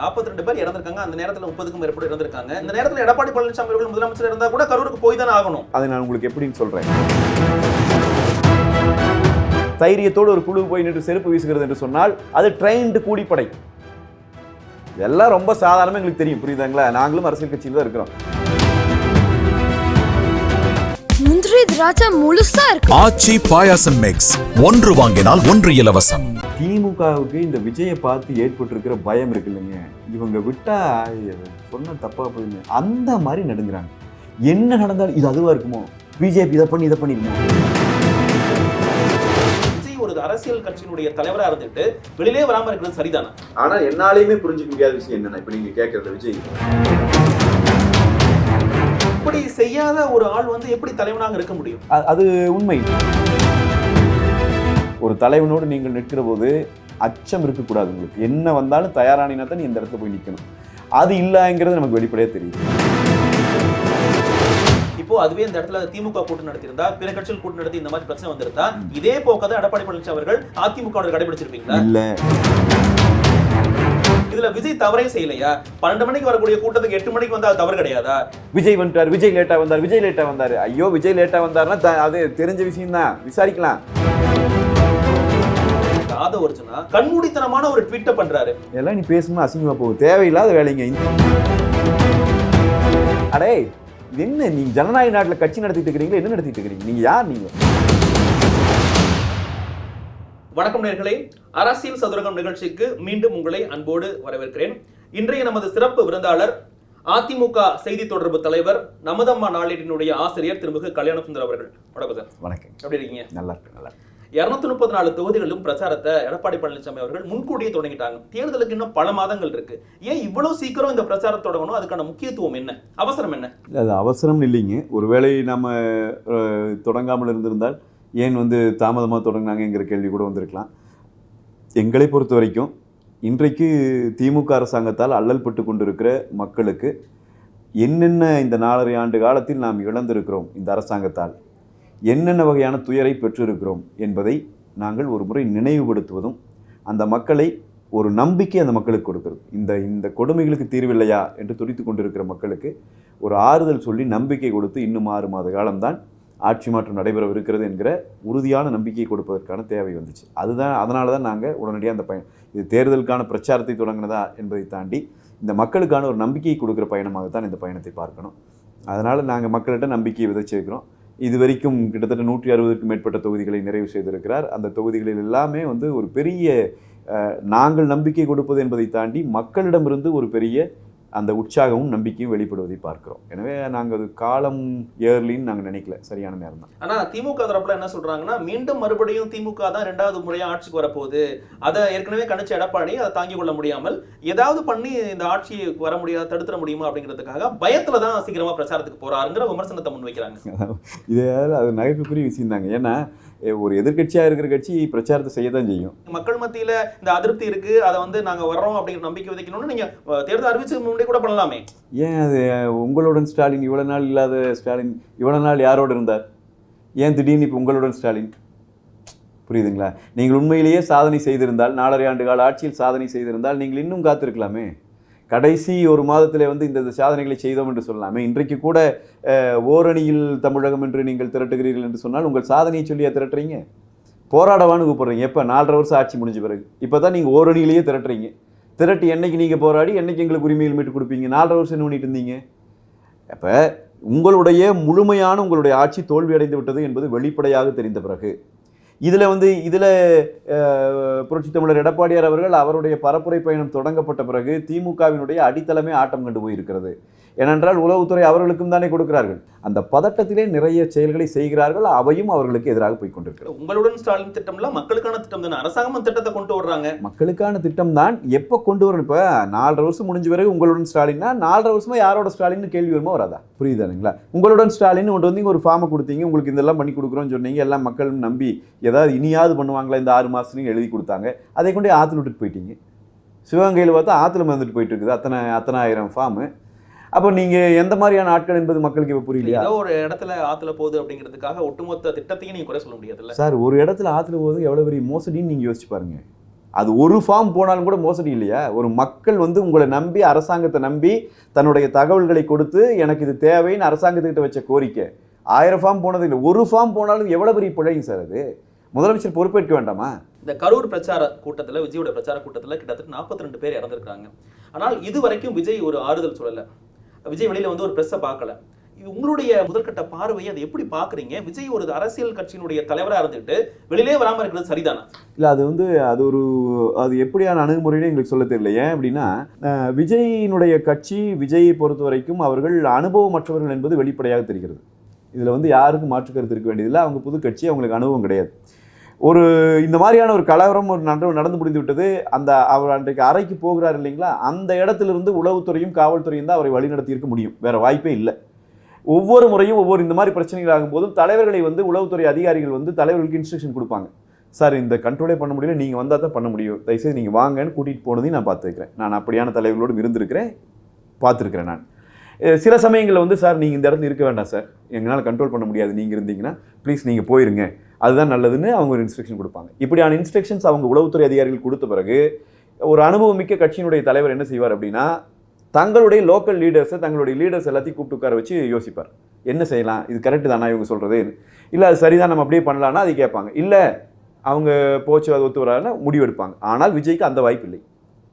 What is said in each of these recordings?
நாற்பத்தி ரெண்டு பேர் இறந்திருக்காங்க. அந்த நேரத்தில் முப்பதுக்கும் மேற்பட்டு இறந்திருக்காங்க. இந்த நேரத்தில் எடப்பாடி பழனிசாமி அவர்கள் முதலமைச்சர் இருந்தால் கூட கரூருக்கு போய் தானே ஆகணும். அதை நான் உங்களுக்கு எப்படின்னு சொல்றேன். தைரியத்தோடு ஒரு குழு போய் நின்று செருப்பு வீசுகிறது என்று சொன்னால் அது ட்ரெயின்டு கூலிப்படை. இதெல்லாம் ரொம்ப சாதாரணமாக எங்களுக்கு தெரியும். புரியுதுங்களா? நாங்களும் அரசியல் கட்சியில் தான் இருக்கிறோம். முந்திரி திராட்சை முழுசா இருக்கு. ஆச்சி பாயாசம் மிக்ஸ் ஒன்று வாங்கினால் ஒன்று இலவசம். திமுகவுக்கு இந்த விஜயை பார்த்து ஏற்பட்டிருக்கிற பயம் இருக்கு இல்லைங்க. இவங்க விட்டா சொன்ன தப்பா போயிங்க அந்த மாதிரி நடுங்குறாங்க. என்ன நடந்தாலும் இது அதுவா இருக்குமோ? பிஜேபி இதை பண்ணி இதை பண்ணிருமோ ஒரு அரசியல் கட்சியினுடைய தலைவரா இருந்துட்டு வெளியிலே வராம இருக்கிறது சரிதானா? ஆனா என்னாலையுமே புரிஞ்சுக்க முடியாத விஷயம் என்னன்னா இப்ப நீங்க கேட்கறது விஜய். செய்யாத ஒரு ஆள் வந்து எப்படி தலைவனாக இருக்க முடியும்? அது உண்மை. ஒரு தலைவனோடு நீங்கள் நிற்கிற போது அச்சம் இருக்கக்கூடாது உங்களுக்கு. என்ன வந்தாலும் தயாரானினா தான் நீ இந்த இடத்துல போய் நிற்கணும் அது இல்லைங்கிறது நமக்கு வெளிப்படையாக தெரியுது. இப்போ அதுவே இந்த இடத்துல திமுக கூட்டம் நடத்தியிருந்தா பிற கட்சிகள் கூட்டம் நடத்தி இந்த மாதிரி பிரச்சனை வந்திருந்தா இதே போக்கதான் எடப்பாடி பழனிசாமி அவர்கள் அதிமுக கடைபிடிச்சிருப்பீங்களா? இல்லை. இதுல விஜய் தவறே செய்யலையா? பன்னெண்டு மணிக்கு வரக்கூடிய கூட்டத்துக்கு எட்டு மணிக்கு வந்தா தவறு கிடையாதா? விஜய் வந்துட்டார் விஜய் லேட்டா வந்தார் விஜய் லேட்டா வந்தார். ஐயோ விஜய் லேட்டா வந்தாருன்னா அது தெரிஞ்ச விஷயம் தான் விசாரிக்கலாம். ஆத ஒரிஜினா கண்மூடித்தனமான ஒரு ட்வீட்டை பண்றாரு. எல்லாம் நீ பேசணும்னு அசிங்கமா போகும் தேவையில்லாத வேலைங்க. அடே என்ன நீங்க ஜனநாயக நாட்டுல கட்சி நடத்திட்டு இருக்கிறீங்களா? என்ன நடத்திட்டு இருக்கிறீங்க? நீங்க யார் நீங்க? வணக்கம் நேர்களே. அரசியல் சதுரங்கம் நிகழ்ச்சிக்கு மீண்டும் உங்களை அன்போடு வரவேற்கிறேன். இன்றைய நமது சிறப்பு விருந்தாளர் அதிமுக செய்தி தொடர்பு தலைவர் நமதம்மா நாளேட்டினுடைய ஆசிரியர் திருமிகு கல்யாண சுந்தர் அவர்கள். வணக்கம் சார். வணக்கம். எப்படி இருக்கீங்க? நல்லா இருக்கு நல்லா இருநூத்தி முப்பத்தி நாலு தொகுதிகளிலும் பிரச்சாரத்தை எடப்பாடி பழனிசாமி அவர்கள் முன்கூட்டியே தொடங்கிட்டாங்க. தேர்தலுக்கு இன்னும் பல மாதங்கள் இருக்கு. ஏன் இவ்வளவு சீக்கிரம் இந்த பிரச்சாரம் தொடங்கணும்? அதுக்கான முக்கியத்துவம் என்ன? அவசரம் என்ன? இல்ல, அது அவசரம் இல்லைங்க. ஒருவேளை நம்ம தொடங்காமல் இருந்திருந்தால் ஏன் வந்து தாமதமாக தொடங்கினாங்கங்கிற கேள்வி கூட வந்திருக்கலாம். எங்களை பொறுத்த வரைக்கும் இன்றைக்கு திமுக அரசாங்கத்தால் அல்லல்பட்டு கொண்டிருக்கிற மக்களுக்கு என்னென்ன இந்த நாலரை ஆண்டு காலத்தில் நாம் இழந்திருக்கிறோம் இந்த அரசாங்கத்தால்? என்னென்ன வகையான துயரை பெற்றிருக்கிறோம் என்பதை நாங்கள் ஒரு முறை நினைவுபடுத்துவதும் அந்த மக்களை ஒரு நம்பிக்கை அந்த மக்களுக்கு கொடுக்கிறது. இந்த இந்த கொடுமைகளுக்கு தீர்வில்லையா என்று துடித்து கொண்டிருக்கிற மக்களுக்கு ஒரு ஆறுதல் சொல்லி நம்பிக்கை கொடுத்து இன்னும் ஆறு மாத காலம்தான் ஆட்சி மாற்றம் நடைபெறவிருக்கிறது என்கிற உறுதியான நம்பிக்கை கொடுப்பதற்கான தேவை வந்துச்சு. அதுதான் அதனால தான் நாங்கள் உடனடியாக அந்த பயணம் இது தேர்தலுக்கான பிரச்சாரத்தை தொடங்கினதா என்பதை தாண்டி இந்த மக்களுக்கான ஒரு நம்பிக்கையை கொடுக்குற பயணமாகத்தான் இந்த பயணத்தை பார்க்கணும். அதனால் நாங்கள் மக்கள்கிட்ட நம்பிக்கையை விதைச்சிருக்கிறோம். இது வரைக்கும் கிட்டத்தட்ட நூற்றி அறுபதுக்கும் மேற்பட்ட தொகுதிகளை நிறைவு செய்திருக்கிறார். அந்த தொகுதிகளில் எல்லாமே வந்து ஒரு பெரிய நாங்கள் நம்பிக்கை கொடுப்பது என்பதை தாண்டி மக்களிடமிருந்து ஒரு பெரிய அந்த உற்சாகமும் நம்பிக்கையும் வெளிப்படுவதை பார்க்கிறோம். எனவே நாங்கள் அது காலம் ஏர்லின்னு நாங்கள் நினைக்கல. சரியான நேரம் தான். ஆனா திமுக தரப்புல என்ன சொல்றாங்கன்னா மீண்டும் மறுபடியும் திமுக தான் ரெண்டாவது முறையா ஆட்சிக்கு வரப்போகுது. அதை ஏற்கனவே கணிச்ச எடப்பாடி அதை தாங்கிக் கொள்ள முடியாமல் ஏதாவது பண்ணி இந்த ஆட்சியை வர முடியாது தடுத்துட முடியுமா அப்படிங்கிறதுக்காக பயத்துல தான் சீக்கிரமா பிரச்சாரத்துக்கு போறாருங்கிற விமர்சனத்தை முன்வைக்கிறாங்க. இது அது நகைப்புக்குரிய விஷயம் தாங்க ஏன்னா ஒரு எதிர்க்கட்சியாக இருக்கிற கட்சி பிரச்சாரத்தை செய்ய தான் செய்யும். மக்கள் மத்தியில இந்த அதிருப்தி இருக்கு அதை வந்து நாங்க வர்றோம் அப்படிங்கிற நம்பிக்கை விதைக்கணும்னு நீங்க அஹ், தேர்தல் அறிவிச்சு முன்னாடி கூட பண்ணலாமே. ஏன் அது உங்களுடன் ஸ்டாலின் இவ்வளோ நாள் இல்லாத ஸ்டாலின் இவ்வளோ நாள் யாரோடு இருந்தார்? ஏன் திடீர்னு இப்போ உங்களுடன் ஸ்டாலின்? புரியுதுங்களா? நீங்கள் உண்மையிலேயே சாதனை செய்திருந்தால் நாலரை ஆண்டு கால ஆட்சியில் சாதனை செய்திருந்தால் நீங்கள் இன்னும் காத்திருக்கலாமே? கடைசி ஒரு மாதத்தில் வந்து இந்த சாதனைகளை செய்தோம் என்று சொல்லலாமே. இன்றைக்கு கூட ஓரணியில் தமிழகம் என்று நீங்கள் திரட்டுகிறீர்கள் என்று சொன்னால் உங்கள் சாதனையை சொல்லியா திரட்டுறீங்க? போராடவான்னு கூப்பிட்றீங்க. எப்போ? நாலரை வருஷம் ஆட்சி முடிஞ்ச பிறகு. இப்போ தான் நீங்கள் ஓரணியிலேயே திரட்டுறீங்க. திரட்டி என்னைக்கு நீங்கள் போராடி என்னைக்கு எங்களுக்கு உரிமைகள் மீட்டு கொடுப்பீங்க? நாலரை வருஷம் என்ன பண்ணிட்டு இருந்தீங்க? அப்போ உங்களுடைய முழுமையான உங்களுடைய ஆட்சி தோல்வி அடைந்து விட்டது என்பது வெளிப்படையாக தெரிந்த பிறகு. இதில் வந்து இதில் புரட்சி தமிழர் எடப்பாடியார் அவர்கள் அவருடைய பரப்புரை பயணம் தொடங்கப்பட்ட பிறகு திமுகவினுடைய அடித்தளமே ஆட்டம் கண்டு போயிருக்கிறது. ஏனென்றால் உளவுத்துறை அவர்களுக்கும் தானே கொடுக்கிறார்கள். அந்த பதட்டத்திலே நிறைய செயல்களை செய்கிறார்கள் அவையும் அவர்களுக்கு எதிராக போய் கொண்டிருக்கிறது. உங்களுடன் ஸ்டாலின் திட்டம்ல மக்களுக்கான திட்டம் தானே? அரசாங்கம் திட்டத்தை கொண்டு வர்றாங்க. மக்களுக்கான திட்டம் தான். எப்போ கொண்டு வரணும்? இப்போ நாலரை வருஷம் முடிஞ்ச பிறகு உங்களுடன் ஸ்டாலின்னா நாலரை வருஷமா யாரோட ஸ்டாலின்னு கேள்வி வருமா வராதா? புரியுதானுங்களா உங்களுடன் ஸ்டாலின் கொண்டு வந்து ஒரு ஃபார்மை கொடுத்தீங்க உங்களுக்கு இதெல்லாம் பண்ணி கொடுக்குறோம்னு சொன்னீங்க எல்லாம் மக்கள் நம்பி ஏதாவது இனியாவது பண்ணுவாங்களா? இந்த ஆறு மாதத்துலையும் எழுதி கொடுத்தாங்க. அதை கொண்டு ஆற்றுல விட்டுட்டு போயிட்டீங்க. சிவகங்கையில் பார்த்தா ஆற்றுல மறந்துட்டு போயிட்டு இருக்குது. அத்தனை அத்தனை ஆயிரம் ஃபார்மு அப்போ நீங்கள் எந்த மாதிரியான ஆட்கள் என்பது மக்களுக்கு இப்போ புரியலையா? ஒரு இடத்துல ஆத்துல போகுது அப்படிங்கிறதுக்காக ஒட்டுமொத்த திட்டத்தையும் நீங்க குறை சொல்ல முடியாதுல்ல? சார் ஒரு இடத்துல ஆற்றுல போது எவ்வளோ பெரிய மோசடின்னு நீங்கள் யோசிச்சு பாருங்க. அது ஒரு ஃபார்ம் போனாலும் கூட மோசடி இல்லையா? ஒரு மக்கள் வந்து உங்களை நம்பி அரசாங்கத்தை நம்பி தன்னுடைய தகவல்களை கொடுத்து எனக்கு இது தேவைன்னு அரசாங்கத்துக்கிட்ட வச்ச கோரிக்கை. ஆயிரம் ஃபார்ம் போனது இல்லை. ஒரு ஃபார்ம் போனாலும் எவ்வளோ பெரிய பிழைங்க சார் அது? முதலமைச்சர் பொறுப்பேற்க வேண்டாமா? இந்த கரூர் பிரச்சார கூட்டத்துல விஜயோட பிரச்சார கூட்டத்துல கிட்டத்தட்ட 42 ரெண்டு பேர் இறந்திருக்காங்க ஆனால் இது வரைக்கும் விஜய் ஒரு ஆறுதல் சொல்லல. விஜய் வெளியில் வந்து ஒரு ப்ரெஸ்ஸை பார்க்கல. இது உங்களுடைய முதற்கட்ட பார்வையை அதை எப்படி பார்க்குறீங்க? விஜய் ஒரு அரசியல் கட்சியினுடைய தலைவராக இருந்துட்டு வெளியிலே வராமல் இருக்கிறது சரிதானா? இல்லை அது வந்து அது ஒரு அது எப்படியான அணுகுமுறைன்னு எங்களுக்கு சொல்ல தெரியல. ஏன் அப்படின்னா விஜயினுடைய கட்சி விஜயை பொறுத்த வரைக்கும் அவர்கள் அனுபவமற்றவர்கள் என்பது வெளிப்படையாக தெரிகிறது. இதில் வந்து யாருக்கும் மாற்று கருத்து இருக்க வேண்டியதில்லை. அவங்க புது கட்சி அவங்களுக்கு அனுபவம் கிடையாது. ஒரு இந்த மாதிரியான ஒரு கலவரம் ஒரு நட நடந்து முடிந்து விட்டது அந்த அவர் அன்றைக்கு அறைக்கு போகிறார் இல்லைங்களா? அந்த இடத்துலேருந்து உளவுத்துறையும் காவல்துறையும் தான் அவரை வழிநடத்தி இருக்க முடியும். வேறு வாய்ப்பே இல்லை. ஒவ்வொரு முறையும் ஒவ்வொரு இந்த மாதிரி பிரச்சனைகள் ஆகும்போதும் தலைவர்களை வந்து உளவுத்துறை அதிகாரிகள் வந்து தலைவர்களுக்கு இன்ஸ்ட்ரக்ஷன் கொடுப்பாங்க. சார் இந்த கண்ட்ரோலே பண்ண முடியல. நீங்கள் வந்தால் தான் பண்ண முடியும். தயவுசெய்து நீங்கள் வாங்கன்னு கூட்டிகிட்டு போனதையும் நான் பார்த்துருக்கிறேன் நான் அப்படியான தலைவர்களோடு இருந்திருக்கிறேன். பார்த்துருக்கிறேன் நான். சில சமயங்களில் வந்து சார் நீங்கள் இந்த இடத்துல இருக்க வேண்டாம் சார். எங்களால் கண்ட்ரோல் பண்ண முடியாது. நீங்கள் இருந்தீங்கன்னா ப்ளீஸ் நீங்கள் போயிருங்க. அதுதான் நல்லதுன்னு அவங்க ஒரு இன்ஸ்ட்ரக்ஷன் கொடுப்பாங்க. இப்படியான இன்ஸ்ட்ரக்ஷன்ஸ் அவங்க உளவுத்துறை அதிகாரிகள் கொடுத்த பிறகு ஒரு அனுபவமிக்க கட்சியினுடைய தலைவர் என்ன செய்வார் அப்படின்னா தங்களுடைய லோக்கல் லீடர்ஸை தங்களுடைய லீடர்ஸ் எல்லாத்தையும் கூப்பிட்டு உட்கார வச்சு யோசிப்பார். என்ன செய்யலாம்? இது கரெக்டு தானா இவங்க சொல்கிறது இல்லை அது சரிதான் நம்ம அப்படியே பண்ணலான்னா அது கேட்பாங்க. இல்லை அவங்க போச்சு அது ஒத்து வராதுன்னா முடிவெடுப்பாங்க. ஆனால் விஜய்க்கு அந்த வாய்ப்பு இல்லை.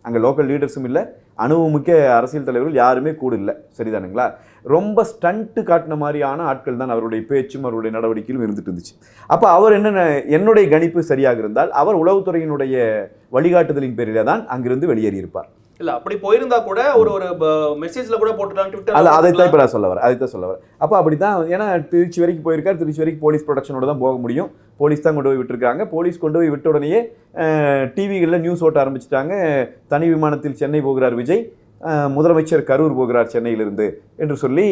அங்கே லோக்கல் லீடர்ஸும் இல்லை அனுபவமிக்க அரசியல் தலைவர்கள் யாருமே கூட இல்லை. சரிதானுங்களா? ரொம்ப ஸ்டண்ட்டு காட்டின மாதிரியான ஆட்கள் தான் அவருடைய பேச்சும் அவருடைய நடவடிக்கையிலும் இருந்துட்டு இருந்துச்சு. அப்போ அவர் என்னென்ன என்னுடைய கணிப்பு சரியாக இருந்தால் அவர் உளவுத்துறையினுடைய வழிகாட்டுதலின் பேரில் தான் அங்கிருந்து வெளியேறியிருப்பார். இல்ல அப்படி போயிருந்தா கூட ஒரு ஒரு மெசேஜ்ல கூட அல்ல ட்விட்டர் அதைத்தான் இப்போ நான் சொல்ல வரேன் அதைத்தான் சொல்ல வரேன். அப்போ அப்படி தான் ஏன்னா திருச்சி வரைக்கும் போயிருக்கார் திருச்சி வரைக்கும் போலீஸ் ப்ரொடக்ஷனோட தான் போக முடியும். போலீஸ் தான் கொண்டு போய் விட்டுருக்காங்க. போலீஸ் கொண்டு போய் விட்ட உடனேயே டிவிகளில் நியூஸ் ஓட்ட ஆரம்பிச்சிட்டாங்க. தனி விமானத்தில் சென்னை போகிறார் விஜய். முதலமைச்சர் கரூர் போகிறார் சென்னையிலிருந்து என்று சொல்லி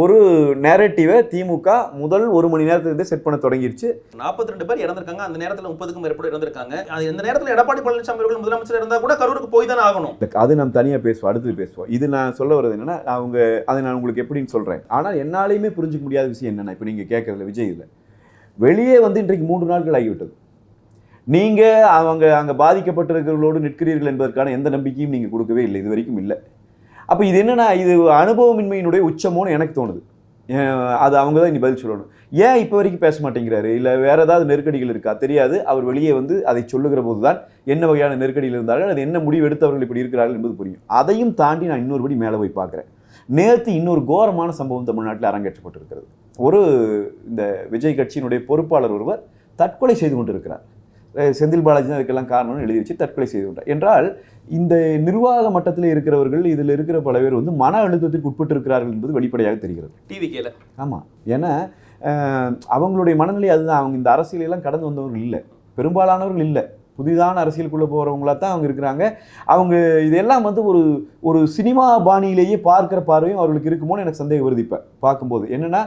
ஒரு நேரட்டிவை திமுக முதல் ஒரு மணி நேரத்திலிருந்தே செட் பண்ண தொடங்கிருச்சு. 42 ரெண்டு பேர் இறந்திருக்காங்க. அந்த நேரத்துல முப்பதுக்கும் மேற்பட்டு இறந்திருக்காங்க. அது இந்த நேரத்துல எடப்பாடி பழனிசாமி அவர்கள் முதலமைச்சர் இருந்தா கூட கரூருக்கு போய் தானே ஆகணும். அது நம்ம தனியாக பேசுவோம் அடுத்து பேசுவோம். இது நான் சொல்ல வர்றது என்னன்னா அவங்க அதை நான் உங்களுக்கு எப்படின்னு சொல்கிறேன் ஆனால் என்னாலையுமே புரிஞ்சுக்க முடியாத விஷயம் என்னென்னா இப்போ நீங்கள் கேட்குறதுல விஜய் இல்லை வெளியே வந்து இன்றைக்கு மூன்று நாட்கள் ஆகிவிட்டது. நீங்கள் அவங்க அங்கே பாதிக்கப்பட்டிருக்கிறவர்களோடு நிற்கிறீர்கள் என்பதற்கான எந்த நம்பிக்கையும் நீங்கள் கொடுக்கவே இல்லை இது வரைக்கும் இல்லை. அப்போ இது என்னன்னா இது அனுபவமின்மையினுடைய உச்சமோன்னு எனக்கு தோணுது. அது அவங்க தான் இனி பதில் சொல்லணும். ஏன் இப்போ வரைக்கும் பேச மாட்டேங்கிறாரு? இல்லை வேற ஏதாவது நெருக்கடிகள் இருக்கா? தெரியாது. அவர் வெளியே வந்து அதை சொல்லுகிற போது தான் என்ன வகையான நெருக்கடியில் இருந்தார்கள் அது என்ன முடிவு எடுத்தவர்கள் இப்படி இருக்கிறார்கள் என்பது புரியும். அதையும் தாண்டி நான் இன்னொரு படி மேலே போய் பார்க்குறேன். நேற்று இன்னொரு கோரமான சம்பவம் தமிழ்நாட்டில் அரங்கேற்றப்பட்டிருக்கிறது. ஒரு இந்த விஜய் கட்சியினுடைய பொறுப்பாளர் ஒருவர் தற்கொலை செய்து கொண்டிருக்கிறார். செந்தில் பாலாஜி தான் இதுக்கெல்லாம் காரணம்னு எழுதி வச்சு தற்கொலை செய்து கொண்டார். என்றால் இந்த நிர்வாக மட்டத்தில் இருக்கிறவர்கள் இதில் இருக்கிற பல பேர் வந்து மன அழுத்தத்திற்கு உட்பட்டு இருக்கிறார்கள் என்பது வெளிப்படையாக தெரிகிறது. டிவி கேல ஆமாம் ஏன்னா அவங்களுடைய மனநிலை அதுதான். அவங்க இந்த அரசியலெல்லாம் கடந்து வந்தவர்கள் இல்லை. பெரும்பாலானவர்கள் இல்லை. புதிதான அரசியலுக்குள்ளே போகிறவங்களா தான் அவங்க இருக்கிறாங்க. அவங்க இதெல்லாம் வந்து ஒரு ஒரு சினிமா பாணியிலேயே பார்க்குற பார்வையும் அவர்களுக்கு இருக்குமோன்னு எனக்கு சந்தேகம் வருது இப்போ பார்க்கும்போது. என்னென்னா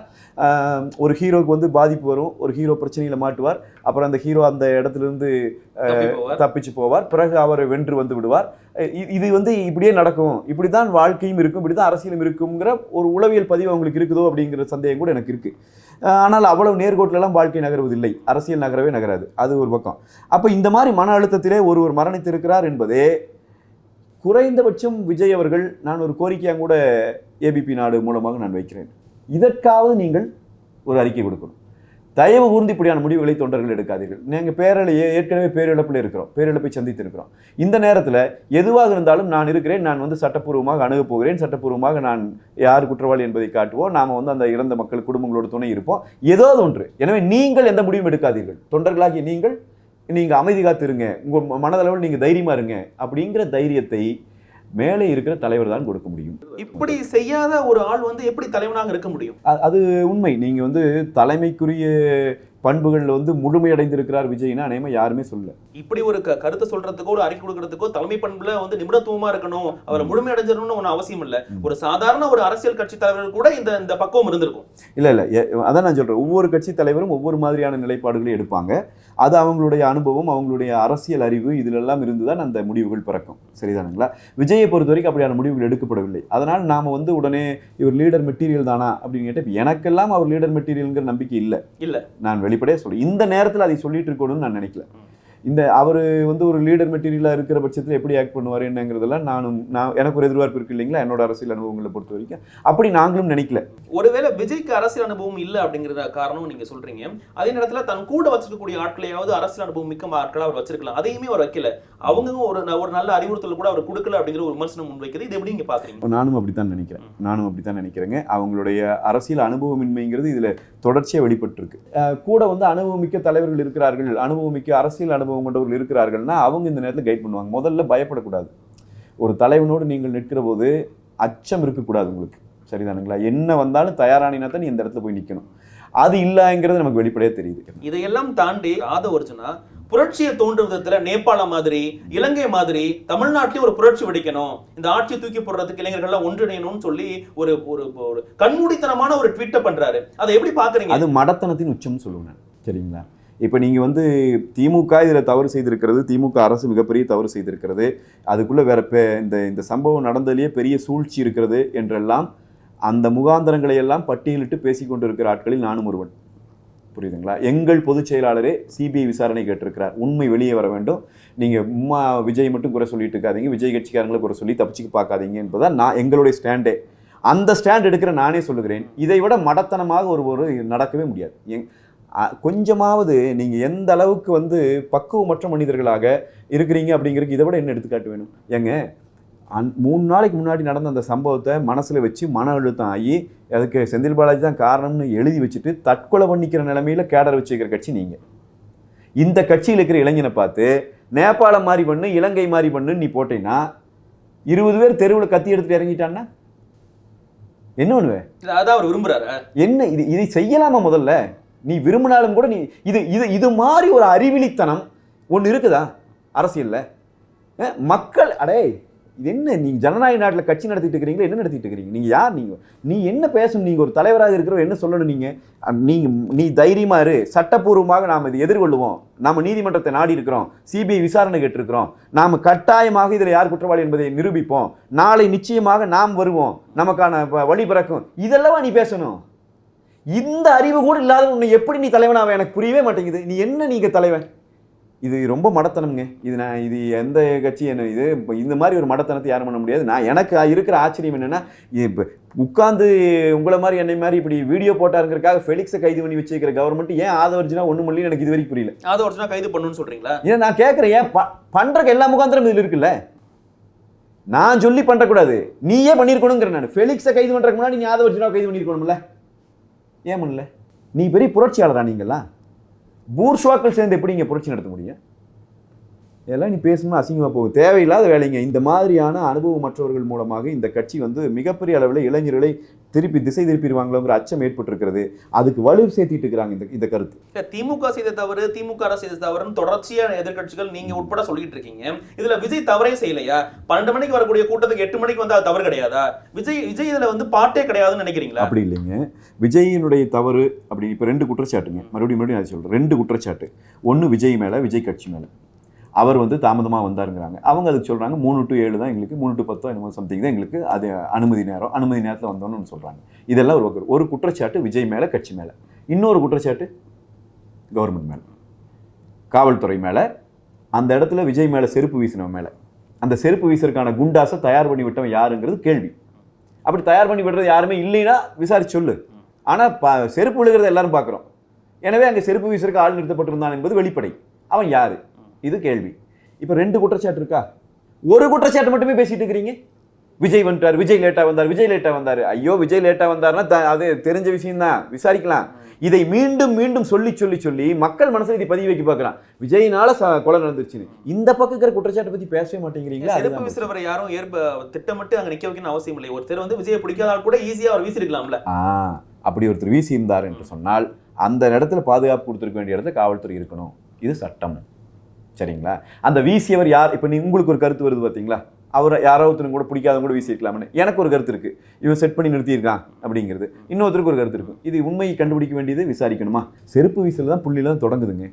ஒரு ஹீரோக்கு வந்து பாதிப்பு வரும் ஒரு ஹீரோ பிரச்சனையில் மாட்டுவார் அப்புறம் அந்த ஹீரோ அந்த இடத்துலேருந்து. தப்பிச்சு போவார். பிறகு அவர் வென்று வந்து விடுவார். இது வந்து இப்படியே நடக்கும். இப்படி தான் வாழ்க்கையும் இருக்கும் இப்படி தான் அரசியலும் இருக்குங்கிற ஒரு உளவியல் பதிவு அவங்களுக்கு இருக்குதோ அப்படிங்கிற சந்தேகம் கூட எனக்கு இருக்குது ஆனால் அவ்வளவு நேர்கோட்டிலெல்லாம் வாழ்க்கை நகருவதில்லை. அரசியல் நகரவே நகராது. அது ஒரு பக்கம். அப்போ இந்த மாதிரி மன அழுத்தத்திலே ஒருவர் மரணித்திருக்கிறார் என்பதே குறைந்தபட்சம் விஜய் அவர்கள் நான் ஒரு கோரிக்கையாக கூட ஏபிபி நாடு மூலமாக நான் வைக்கிறேன். இதற்காவது நீங்கள் ஒரு அறிக்கை கொடுக்கணும். தயவு கூர்ந்து இப்படியான முடிவுகளை தொண்டர்கள் எடுக்காதீர்கள். நீங்கள் பேரலையே ஏற்கனவே பேரிழப்பில் இருக்கிறோம். பேரிழப்பை சந்தித்திருக்கிறோம். இந்த நேரத்தில் எதுவாக இருந்தாலும் நான் இருக்கிறேன் நான் வந்து சட்டப்பூர்வமாக அணுகப் போகிறேன் சட்டப்பூர்வமாக நான் யார் குற்றவாளி என்பதை காட்டுவோம் நாம் வந்து அந்த இறந்த மக்கள் குடும்பங்களோட துணை இருப்போம். ஏதோ ஒன்று. எனவே நீங்கள் எந்த முடிவும் எடுக்காதீர்கள். தொண்டர்களாகிய நீங்கள் நீங்கள் அமைதி காத்திருங்க. உங்கள் மனதளவில் நீங்கள் தைரியமாக இருங்க. அப்படிங்கிற தைரியத்தை மேலே இருக்கிற தலைவர் தான் கொடுக்க முடியும். இப்படி செய்யாத ஒரு ஆள் வந்து எப்படி தலைவனாக இருக்க முடியும்? அது உண்மை. நீங்கள் வந்து தலைமைக்குரிய பண்புகளில் வந்து முழுமையடைந்திருக்கிறார் விஜய்னா அநேகமா யாருமே சொல்லல. இப்படி ஒரு கருத்தை சொல்றதுக்கோ ஒரு அறிக்கை கொடுக்கறதுக்கோ தலைமை பண்புல வந்து நிமிடத்துவமா இருக்கணும். அவரை முழுமை அடைஞ்சிடணும்னு ஒன்றும் அவசியம் இல்ல. ஒரு சாதாரண ஒரு அரசியல் கட்சி தலைவர் கூட இந்த இந்த பக்குவம் இருந்திருக்கும். இல்லை இல்லை. அதான் நான் சொல்கிறேன் ஒவ்வொரு கட்சி தலைவரும் ஒவ்வொரு மாதிரியான நிலைப்பாடுகளை எடுப்பாங்க. அது அவங்களுடைய அனுபவம் அவங்களுடைய அரசியல் அறிவு இதிலெல்லாம் இருந்து தான் அந்த முடிவுகள் பிறக்கும். சரிதானுங்களா? விஜயை பொறுத்த வரைக்கும் அப்படியான முடிவுகள் எடுக்கப்படவில்லை. அதனால் நாம் வந்து உடனே இவர் லீடர் மெட்டீரியல் தானா அப்படின்னு கேட்டால் எனக்கெல்லாம் அவர் லீடர் மெட்டீரியல்ங்கிற நம்பிக்கை இல்லை. இல்ல. நான் வெளிப்படையாக சொல்லி இந்த நேரத்தில் அதை சொல்லிட்டு இருக்கணும்னு நான் நினைக்கல. இந்த அவர் வந்து ஒரு லீடர் மெட்டீரியலாக இருக்கிற பட்சத்தில் எப்படி ஆக்ட் பண்ணுவார் என்னங்கிறதெல்லாம் நானும் நான் எனக்கு ஒரு எதிர்பார்ப்பு இருக்கு இல்லைங்களா? என்னோட அரசியல் அனுபவங்களை பொறுத்த வரைக்கும். அப்படி நாங்களும் நினைக்கல. ஒருவேளை விஜய்க்கு அரசியல் அனுபவம் இல்ல அப்படிங்கிற காரணம் நீங்க சொல்றீங்க. அதே நேரத்துல தன் கூட வச்சிருக்கக்கூடிய ஆட்களையாவது அரசியல் அனுபவம் மிக்க ஆட்களா அவர் வச்சிருக்கலாம். அதையுமே அவர் வைக்கல. அவங்க ஒரு ஒரு நல்ல அறிவுறுத்தல் கூட அவர் கொடுக்கல அப்படிங்கிற ஒரு விமர்சனம் முன்வைக்குது இது எப்படி நீங்க பாக்குறீங்க? நானும் அப்படித்தான் நினைக்கிறேன். நானும் அப்படித்தான் நினைக்கிறேங்க. அவங்களுடைய அரசியல் அனுபவமின்மைங்கிறது இதில் தொடர்ச்சியாக வெளிப்பட்டிருக்கு. கூட வந்து அனுபவமிக்க தலைவர்கள் இருக்கிறார்கள். அனுபவமிக்க அரசியல் அனுபவம் கொண்டவர்கள் இருக்கிறார்கள்னா அவங்க இந்த நேரத்தில் கைட் பண்ணுவாங்க. முதல்ல பயப்படக்கூடாது. ஒரு தலைவனோடு நீங்கள் நிற்கிற போது அச்சம் இருக்கக்கூடாது உங்களுக்கு. சரிதானுங்களா? என்ன வந்தாலும் தயாரானினா தான் நீ இந்த இடத்துல போய் நிற்கணும் அது இல்லைங்கிறது நமக்கு வெளிப்படையாக தெரியுது. இதையெல்லாம் தாண்டி ஆதவ அர்ஜுனா புரட்சியை தோன்றும் விதத்துல நேபாள மாதிரி இலங்கை மாதிரி தமிழ்நாட்டிலும் ஒரு புரட்சி வெடிக்கணும். இந்த ஆட்சியை தூக்கி போடுறதுக்கு இளைஞர்கள்லாம் ஒன்றிணையணும்னு சொல்லி ஒரு ஒரு ஒரு கண்மூடித்தனமான ஒரு ட்வீட்டை பண்றாரு. அதை எப்படி பாக்குறீங்க? அது மடத்தனத்தின் உச்சம்னு சொல்லுவேன். சரிங்களா? இப்போ நீங்கள் வந்து திமுக இதில் தவறு செய்திருக்கிறது திமுக அரசு மிகப்பெரிய தவறு செய்திருக்கிறது. அதுக்குள்ளே வேற இந்த இந்த சம்பவம் நடந்ததுலேயே பெரிய சூழ்ச்சி இருக்கிறது என்றெல்லாம் அந்த முகாந்தரங்களை எல்லாம் பட்டியலிட்டு பேசி கொண்டிருக்கிற ஆட்களில் நானும் ஒருவன். புரியுதுங்களா? எங்கள் பொதுச் செயலாளரே சிபிஐ விசாரணை கேட்டிருக்கிறார். உண்மை வெளியே வர வேண்டும். நீங்கள் உம்மா விஜய் மட்டும் குறை சொல்லிட்டு இருக்காதீங்க. விஜய் கட்சிக்காரங்களை குறை சொல்லி தப்பிச்சுக்கு பார்க்காதீங்க என்பதான் நான் எங்களுடைய ஸ்டாண்டே. அந்த ஸ்டாண்ட் எடுக்கிற நானே சொல்லுகிறேன். இதை விட மடத்தனமாக ஒரு ஒரு நடக்கவே முடியாது. எங் கொஞ்சமாவது நீங்கள் எந்த அளவுக்கு வந்து பக்குவமற்ற மனிதர்களாக இருக்கிறீங்க அப்படிங்கிறதுக்கு இதை விட என்ன எடுத்துக்காட்டு வேணும்? ஏங்க அந் மூணு நாளைக்கு முன்னாடி நடந்த அந்த சம்பவத்தை மனசில் வச்சு மன அழுத்தம் ஆகி அதுக்கு செந்தில் பாலாஜி தான் காரணம்னு எழுதி வச்சுட்டு தற்கொலை பண்ணிக்கிற நிலமையில கேடர் வச்சுக்கிற கட்சி நீங்கள் இந்த கட்சியில் இருக்கிற இளைஞனை பார்த்து நேபாளம் மாதிரி பண்ணு இலங்கை மாதிரி பண்ணுன்னு நீ போட்டீங்கன்னா இருபது பேர் தெருவில் கத்தி எடுத்துட்டு இறங்கிட்டான்னா? என்ன பண்ணுவேன் அதான் அவர் விரும்புறாரு. என்ன இது இதை செய்யலாமா முதல்ல? நீ விரும்பினாலும் கூட நீ இது இது இது மாதிரி ஒரு அறிவிலித்தனம் ஒன்று இருக்குதா? அரசியலில். மக்கள் அடே இது என்ன நீங்கள் ஜனநாயக நாட்டில் கட்சி நடத்திட்டு இருக்கிறீங்களா? என்ன நடத்திட்டு இருக்கிறீங்க? நீங்கள் யார்? நீங்கள் நீ என்ன பேசணும்? நீங்கள் ஒரு தலைவராக இருக்கிறவர் என்ன சொல்லணும் நீங்கள் அஹ், நீ தைரியமாக இரு. சட்டப்பூர்வமாக நாம் இதை எதிர்கொள்ளுவோம். நாம் நீதிமன்றத்தை நாடி இருக்கிறோம். சிபிஐ விசாரணை கேட்டிருக்கிறோம். நாம் கட்டாயமாக இதில் யார் குற்றவாளி என்பதை நிரூபிப்போம். நாளை நிச்சயமாக நாம் வருவோம். நமக்கான வழி பிறக்கும். இதெல்லாம் நீ பேசணும்? இந்த அறிவு கூட இல்லாத உன்னை எப்படி நீ தலைவனாவ எனக்கு புரியவே மாட்டேங்குது. நீ என்ன நீங்க தலைவன்? இது ரொம்ப மடத்தனம்ங்க. இது நான் இது எந்த கட்சி என்ன இது? இப்போ இந்த மாதிரி ஒரு மடத்தனத்தை யாரும் பண்ண முடியாது. நான் எனக்கு இருக்கிற ஆச்சரியம் என்னன்னா இப்போ உட்காந்து உங்களை மாதிரி என்னை மாதிரி இப்படி வீடியோ போட்டாருங்கிறதுக்காக ஃபெலிக்ஸை கைது பண்ணி வச்சிருக்கிற கவர்மெண்ட் ஏன் ஆதவர்ஜினா ஒன்றும் பண்ணி எனக்கு இது வரைக்கும் புரியல. ஆதவ அர்ஜுனா கைது பண்ணுன்னு சொல்றீங்களா? ஏன் நான் கேட்குறேன் ஏன் ப பண்ணுறக்கு எல்லா முகாந்திரம் இதில் இருக்குல்ல? நான் சொல்லி பண்ணக்கூடாது நீயே பண்ணியிருக்கணுங்கிற நான். ஃபெலிக்ஸை கைது பண்ணுறதுக்கு முன்னாடி நீ ஆதவர்ஜினா கைது பண்ணியிருக்கணும்ல ஏன் பண்ணல நீ பெரிய புரட்சியாளரா நீங்களா பூர்ஷுவாக்கள் சேர்ந்து எப்படி இங்கே புரட்சி நடத்த முடியும்? இதெல்லாம் நீ பேசணும்னா அசிங்கமாக போகும் தேவையில்லாத வேலைங்க. இந்த மாதிரியான அனுபவமற்றவர்கள் மூலமாக இந்த கட்சி வந்து மிகப்பெரிய அளவில் இளைஞர்களை திருப்பி திசை திருப்பிடுவாங்களோங்கிற அச்சம் ஏற்பட்டிருக்கிறது. அதுக்கு வலு சேர்த்திட்டு இருக்கிறாங்க இந்த இந்த கருத்து. திமுக செய்த தவறு திமுக அரசு செய்த தவறுன்னு தொடர்ச்சியா எதிர்க்கட்சிகள் நீங்க உட்பட சொல்லிட்டு இருக்கீங்க. இதுல விஜய் தவறே செய்யலையா? பன்னெண்டு மணிக்கு வரக்கூடிய கூட்டத்துக்கு எட்டு மணிக்கு வந்தா அது தவறு கிடையாதா? விஜய் விஜய் இதுல வந்து பாட்டே கிடையாதுன்னு நினைக்கிறீங்களா? அப்படி இல்லைங்க. விஜயினுடைய தவறு அப்படி இப்போ ரெண்டு குற்றச்சாட்டுங்க. மறுபடியும் மறுபடியும் நான் சொல்கிறேன் ரெண்டு குற்றச்சாட்டு. ஒன்று விஜய் மேலே விஜய் கட்சி மேலே. அவர் வந்து தாமதமாக வந்தாருங்கிறாங்க. அவங்க அதுக்கு சொல்கிறாங்க மூணு டு ஏழு தான் எங்களுக்கு மூணு டு பத்தோ என்னமோ சம்திங் தான் எங்களுக்கு அது அனுமதி நேரம் அனுமதி நேரத்தில் வந்தோன்னு சொல்கிறாங்க இதெல்லாம் ஒரு ஒரு குற்றச்சாட்டு விஜய் மேலே கட்சி மேலே. இன்னொரு குற்றச்சாட்டு கவர்மெண்ட் மேலே. காவல்துறை மேலே அந்த இடத்துல விஜய் மேலே செருப்பு வீசினவன் மேலே. அந்த செருப்பு வீசுறதுக்கான குண்டாசை தயார் பண்ணி விட்டவன் யாருங்கிறது கேள்வி. அப்படி தயார் பண்ணி விடுறது யாருமே இல்லைன்னா விசாரிச்சு சொல்லு. ஆனால் ப செருப்பு விழுகிறத எல்லாரும் பார்க்குறோம். எனவே அங்கே செருப்பு வீசுறதுக்கு ஆள் நிறுத்தப்பட்டிருந்தான் என்பது வெளிப்படை. அவன் யார்? இது கேள்வி. இப்போ ரெண்டு குற்றச்சாட்டு இருக்கா? ஒரு குற்றச்சாட்டு மட்டுமே பேசிட்டு இருக்கிறீங்க? விஜய் வந்துட்டார் விஜய் லேட்டாக வந்தார் விஜய் லேட்டாக வந்தார். ஐயோ விஜய் லேட்டாக வந்தார்னா அது தெரிஞ்ச விஷயம்தான். விசாரிக்கலாம். இதை மீண்டும் மீண்டும் சொல்லி சொல்லி சொல்லி மக்கள் மனசுல இதை பதிவு வைக்க பார்க்கலாம். விஜயினால கொலை நடந்துருச்சுன்னு. இந்த பக்கம் இருக்கிற குற்றச்சாட்டை பத்தி பேசவே மாட்டேங்கிறீங்களா? அதுதான் வீசுறவரை யாரும் ஏற்ப திட்டமிட்டு அங்க நிக்க வைக்கணும் அவசியம் இல்லை. ஒருத்தர் வந்து விஜயை பிடிக்காத ஆள் கூட ஈஸியா அவர் வீசிருக்கலாம்ல. ஆ அப்படி ஒருத்தர் வீசி இருந்தார் என்று சொன்னால் அந்த இடத்துல பாதுகாப்பு கொடுத்துருக்க வேண்டிய இடத்துல காவல்துறை இருக்கணும். இது சட்டம். சரிங்களா? அந்த வீசியவர் யார்? இப்போ நீ உங்களுக்கு ஒரு கருத்து வருது பார்த்தீங்களா அவர் யாரோ ஒருத்தரும் கூட பிடிக்காதவங்க கூட வீசியிருக்கலாம்னு. எனக்கு ஒரு கருத்து இருக்கு. இவன் செட் பண்ணி நிறுத்தியிருக்கான் அப்படிங்கிறது. இன்னொருத்தருக்கு ஒரு கருத்து இருக்கும் இது உண்மையை கண்டுபிடிக்க வேண்டியது விசாரிக்கணுமா? செருப்பு வீசல் தான் புள்ளிலாம் தொடங்குதுங்க.